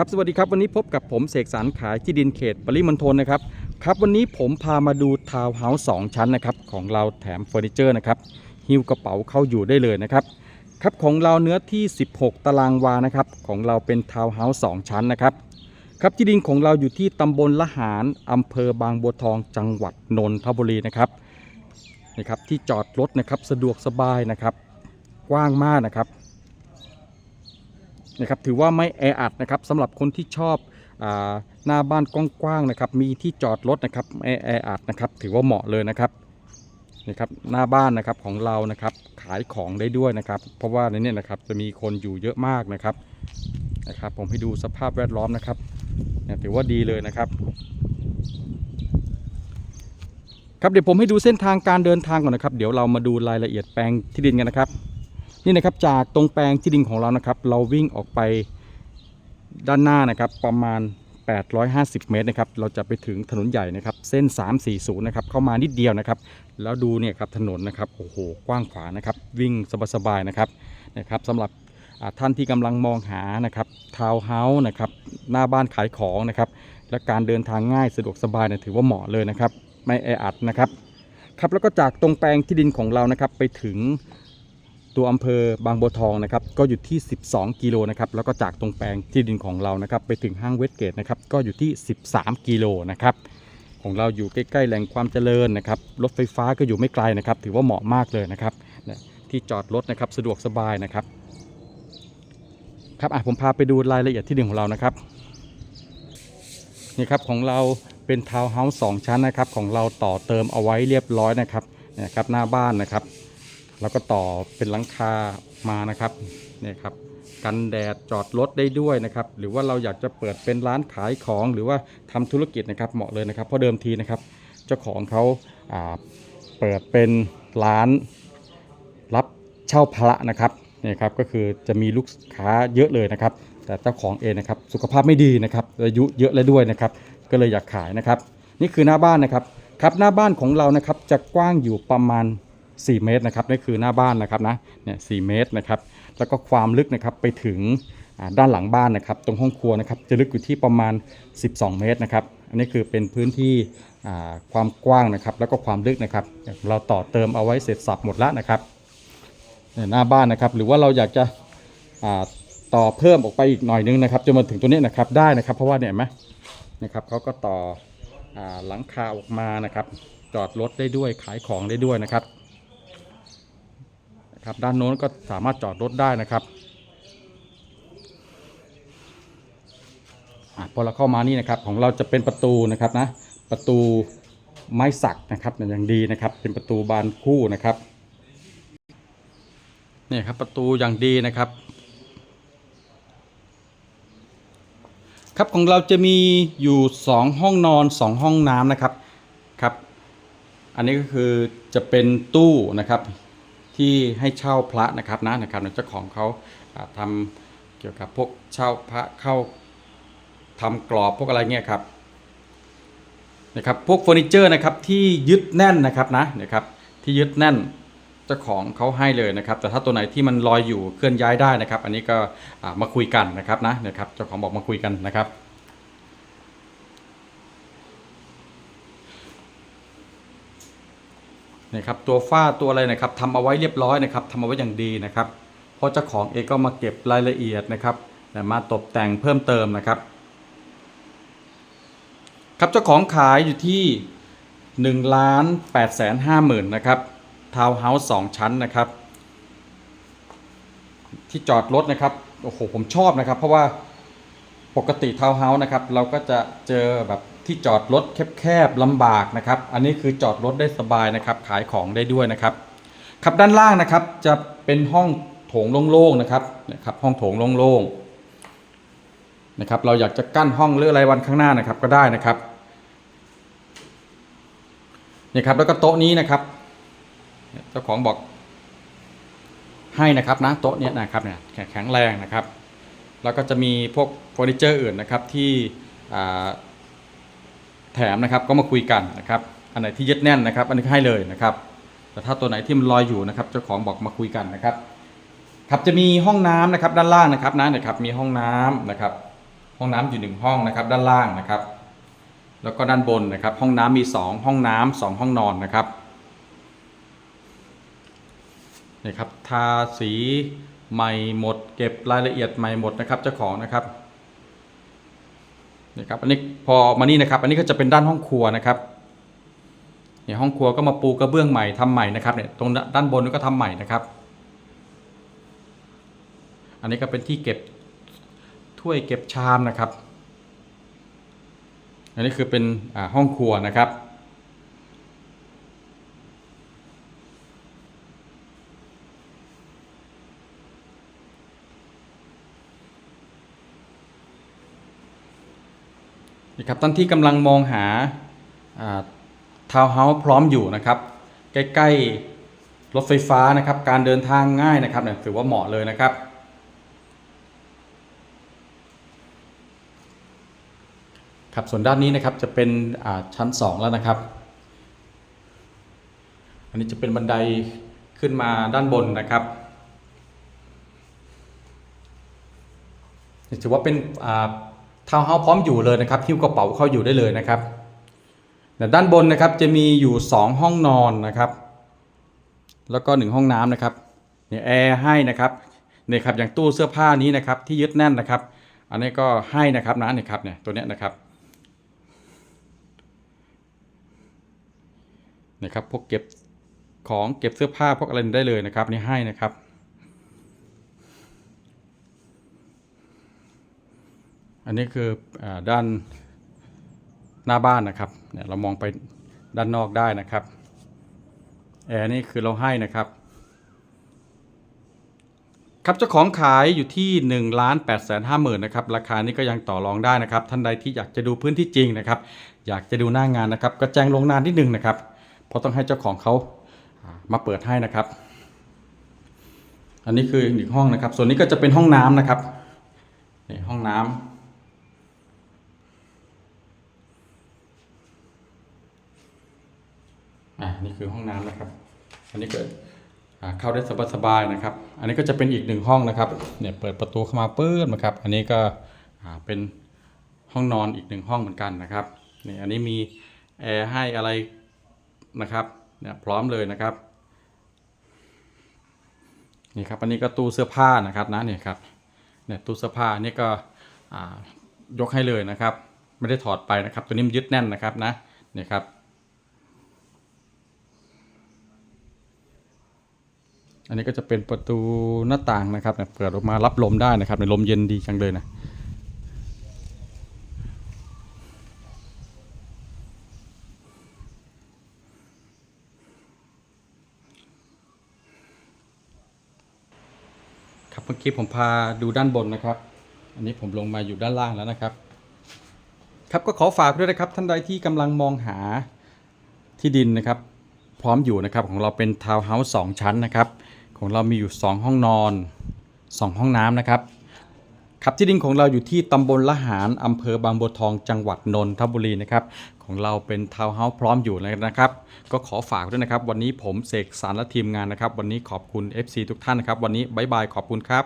ครับสวัสดีครับวันนี้พบกับผมเสกสรรขายที่ดินเขตปริมณฑลนะครับครับวันนี้ผมพามาดูทาวน์เฮาส์สองชั้นนะครับของเราแถมเฟอร์นิเจอร์นะครับหิ้วกระเป๋าเข้าอยู่ได้เลยนะครับครับของเราเนื้อที่ 16 ตารางวานะครับของเราเป็นทาวน์เฮาส์สองชั้นนะครับครับที่ดินของเราอยู่ที่ตำบลละหารอำเภอบางบัวทองจังหวัดนนทบุรีนะครับนะครับที่จอดรถนะครับสะดวกสบายนะครับกว้างมากนะครับ นะครับถือว่าไม่แออัดนะครับสำหรับคนที่ชอบอหน้าบ้านกว้างๆนะครับมีที่จอดรถนะครับไม่แออัดนะครับถือว่าเหมาะเลยนะครับนะครับหน้าบ้านนะครับของเรานะครับขายของได้ด้วยนะครับ เพราะว่าในนี้นะครับจะมีคนอยู่เยอะมากนะครับนะครับ ผมให้ดูสภาพแวดล้อมนะครับนี่ถือว่าดีเลยนะครับครับเดี๋ยวผมให้ดูเส้นทางการเดินทางก่อนนะครับ เดี๋ยวเรามาดูรายละเอียดแปลงที่ดินกันนะครับ นี่นะครับจากตรงแปลงที่ดินของเรานะครับ เราวิ่งออกไปด้านหน้านะครับ ประมาณ 850 เมตรนะครับ เราจะไปถึงถนนใหญ่นะครับ เส้น 340 นะครับ เข้ามานิดเดียวนะครับ แล้วดูเนี่ยครับถนนนะครับ โอ้โห กว้างขวางนะครับ วิ่งสบายๆนะครับ นะครับสำหรับท่านที่กำลังมองหานะครับทาวน์เฮาส์นะครับ หน้าบ้านขายของนะครับ และการเดินทางง่ายสะดวกสบายเนี่ยถือว่าเหมาะเลยนะครับ ไม่แออัดนะครับ ครับแล้วก็จากตรงแปลงที่ดินของเรานะครับไปถึง ตัวอำเภอบางบัวทองนะครับก็อยู่ที่ 12 กิโลนะครับแล้วก็จากตรงแปลงที่ดินของเรานะครับไปถึงห้างเวสเกตนะครับก็อยู่ที่ 13 กิโลนะครับของเราอยู่ใกล้ๆแหล่งความเจริญนะครับรถไฟฟ้าก็อยู่ไม่ไกลนะครับ ถือว่าเหมาะมากเลยนะครับที่จอดรถนะครับสะดวกสบายนะครับครับอะผมพาไปดูรายละเอียดที่ดินของเรานะครับนี่ครับของเราเป็นทาวน์เฮาส์สองชั้นนะครับของเราต่อเติมเอาไว้เรียบร้อยนะครับนี่ครับหน้าบ้านนะครับ แล้วก็ต่อเป็นหลังคามานะครับเนี่ยครับกันแดดจอดรถได้ด้วยนะครับ หรือว่าเราอยากจะเปิดเป็นร้านขายของหรือว่าทำธุรกิจนะครับเหมาะเลยนะครับเพราะเดิมทีนะครับ เจ้าของเขาาเปิดเป็นร้านรับเช่าพระนะครับเนี่ยครับก็คือจะมีลูกค้าเยอะเลยนะครับ แต่เจ้าของเองนะครับสุขภาพไม่ดีนะครับอายุเยอะแล้วด้วยนะครับ ก็เลยอยากขายนะครับ นี่คือหน้าบ้านนะครับครับหน้าบ้านของเรานะครับจะกว้างอยู่ประมาณ 4 เมตรนะครับนี่คือหน้าบ้านนะครับนะเนี่ยสเมตรนะครับแล้วก็ความลึกนะครับไปถึงด้านหลังบ้านนะครับ ตรงห้องครัวนะครับจะลึกอยู่ที่ประมาณ 12 เมตรนะครับ อันนี้คือเป็นพื้นที่ความกว้างนะครับ แล้วก็ความลึกนะครับ เราต่อเติมเอาไว้เสร็จสับหมดแล้วนะครับหน้าบ้านนะครับ หรือว่าเราอยากจะต่อเพิ่มออกไปอีกหน่อยนึงนะครับจนมาถึงตัวนี้นะครับได้นะครับ เพราะว่าเนี่ยไหมนะครับเขาก็ต่ออหลังคาออกมานะครับ จอดรถได้ด้วยขายของได้ด้วยนะครับ นะครับ ด้านโน้นก็สามารถจอดรถได้นะครับอพอเราเข้ามานี่นะครับของเราจะเป็นประตูนะครับนะประตูไม้สักนะครับอย่างดีนะครับ เป็นประตูบานคู่นะครับนี่ครับประตูอย่างดีนะครับ ครับของเราจะมีอยู่ 2 ห้องนอน 2 ห้องน้ำนะครับครับ อันนี้ก็คือจะเป็นตู้นะครับ ที่ให้เช่าพระนะครับนะนะครับเจ้าของเขาอ่าทำเกี่ยวกับพวกเช่าพระเข้าทำกรอบพวกอะไรเงี้ยครับนะครับพวกเฟอร์นิเจอร์นะครับที่ยึดแน่นนะครับนะนะครับที่ยึดแน่นเจ้าของเขาให้เลยนะครับ แต่ถ้าตัวไหนที่มันลอยอยู่เคลื่อนย้ายได้นะครับ อันนี้ก็มาคุยกันนะครับนะนะครับเจ้าของบอกมาคุยกันนะครับ นะครับตัวฝ้าตัวอะไรนะครับทำเอาไว้เรียบร้อยนะครับทำเอาไว้อย่างดีนะครับเพราะเจ้าของเองก็มาเก็บรายละเอียดนะครับมาตกแต่งเพิ่มเติมนะครับครับเจ้าของขายอยู่ที่1ล้าน8แสน5หมื่นนะครับทาวน์เฮาส์สองชั้นนะครับ ที่จอดรถนะครับโอ้โหผมชอบนะครับ เพราะว่าปกติทาวน์เฮาส์นะครับ เราก็จะเจอแบบ ที่จอดรถแคบๆลำบากนะครับ อันนี้คือจอดรถได้สบายนะครับ ขายของได้ด้วยนะครับครับด้านล่างนะครับจะเป็นห้องโถงโล่งๆนะครับนะครับ ห้องโถงโล่งๆนะครับ เราอยากจะกั้นห้องหรืออะไรวันข้างหน้านะครับก็ได้นะครับนี่ครับแล้วก็โต๊ะนี้นะครับ เจ้าของบอกให้นะครับนะโต๊ะเนี้ยนะครับเนี่ยแข็งแรงนะครับ แล้วก็จะมีพวกเฟอร์นิเจอร์อื่นนะครับที่อ่า ถมนะครับก็มาคุยกันนะครับอันไหนที่ยึดแน่นนะครับ อันนี้ให้เลยนะครับ แต่ถ้าตัวไหนที่มันลอยอยู่นะครับ เจ้าของบอกมาคุยกันนะครับ ครับจะมีห้องน้ำนะครับด้านล่างนะครับนะนะครับมีห้องน้ำนะครับ ห้องน้ำอยู่หนึ่งห้องนะครับ ด้านล่างนะครับ แล้วก็ด้านบนนะครับ ห้องน้ำมีสองห้องน้ำสองห้องนอนนะครับนี่ครับทาสีใหม่หมด เก็บรายละเอียดใหม่หมดนะครับเจ้าของนะครับ นี่ครับอันนี้พอมานี่นะครับ อันนี้ก็จะเป็นด้านห้องครัวนะครับเนี่ยห้องครัวก็มาปูกระเบื้องใหม่ทำใหม่นะครับเนี่ยตรงด้านบนนี่ก็ทำใหม่นะครับ อันนี้ก็เป็นที่เก็บถ้วยเก็บชามนะครับ อันนี้คือเป็นอ่าห้องครัวนะครับ นี่ครับท่านที่กำลังมองหาทาวน์เฮาส์พร้อมอยู่นะครับ ใกล้ๆรถไฟฟ้านะครับ การเดินทางง่ายนะครับเนี่ยถือว่าเหมาะเลยนะครับครับส่วนด้านนี้นะครับจะเป็นชั้น 2 แล้วนะครับ อันนี้จะเป็นบันไดขึ้นมาด้านบนนะครับถือว่าเป็น ทาวน์เฮาส์พร้อมอยู่เลยนะครับหิ้วกระเป๋าเข้าอยู่ได้เลยนะครับแต่ด้านบนนะครับจะมีอยู่ 2 ห้องนอนนะครับ แล้วก็ 1 ห้องน้ำนะครับเนี่ยแอร์ให้นะครับเนี่ยครับอย่างตู้เสื้อผ้านี้นะครับที่ยึดแน่นนะครับ อันนี้ก็ให้นะครับนะเนี่ยครับเนี่ยตัวเนี้ยนะครับนะครับพวกเก็บของเก็บเสื้อผ้าพวกอะไรได้เลยนะครับนี่ให้นะครับ อันนี้คืออด้านหน้าบ้านนะครับเนี่ยเรามองไปด้านนอกได้นะครับแอร์นี่คือเราให้นะครับ ครับเจ้าของขายอยู่ที่1นึ่งล้านแปดแสนห้าหมื่นนะครับราคานี้ก็ยังต่อรองได้นะครับ ท่านใดที่อยากจะดูพื้นที่จริงนะครับ อยากจะดูหน้างานนะครับ ก็แจ้งลงนานนิดนึงนะครับเพราะต้องให้เจ้าของเขามาเปิดให้นะครับ อันนี้คืออีกห้องนะครับ ส่วนนี้ก็จะเป็นห้องน้ำนะครับนี่ห้องน้ำอ่า นี่คือห้องน้ำนะครับ อันนี้ก็เข้าได้สบายๆนะครับ อันนี้ก็จะเป็นอีกหนึ่งห้องนะครับเนี่ยเปิดประตูเข้ามาปื้ดนะครับ อันนี้ก็เป็นห้องนอนอีกหนึ่งห้องเหมือนกันนะครับนี่อันนี้มีแอร์ให้อะไรนะครับเนี่ยพร้อมเลยนะครับนี่ครับอันนี้ก็ตู้เสื้อผ้านะครับนะเนี่ยครับเนี่ยตู้เสื้อผ้านี่ก็ยกให้เลยนะครับ ไม่ได้ถอดไปนะครับ ตัวนี้มันยึดแน่นนะครับนะเนี่ยครับ อันนี้ก็จะเป็นประตูหน้าต่างนะครับเปิดออกมารับลมได้นะครับในลมเย็นดีจังเลยนะครับเมื่อกี้ผมพาดูด้านบนนะครับ อันนี้ผมลงมาอยู่ด้านล่างแล้วนะครับ ครับก็ขอฝากด้วยนะครับท่านใดที่กำลังมองหาที่ดินนะครับ พร้อมอยู่นะครับของเราเป็นทาวน์เฮาส์สองชั้นนะครับ ของเรามีอยู่ 2 ห้องนอน 2 ห้องน้ำนะครับ ครับที่ดินของเราอยู่ที่ตำบลละหารอำเภอบางบัวทองจังหวัดนนทบุรีนะครับของเราเป็นทาวน์เฮาส์พร้อมอยู่เลยนะครับ ก็ขอฝากด้วยนะครับ วันนี้ผมเสกสารและทีมงานนะครับ วันนี้ขอบคุณ FC ทุกท่านนะครับ วันนี้บายบายขอบคุณครับ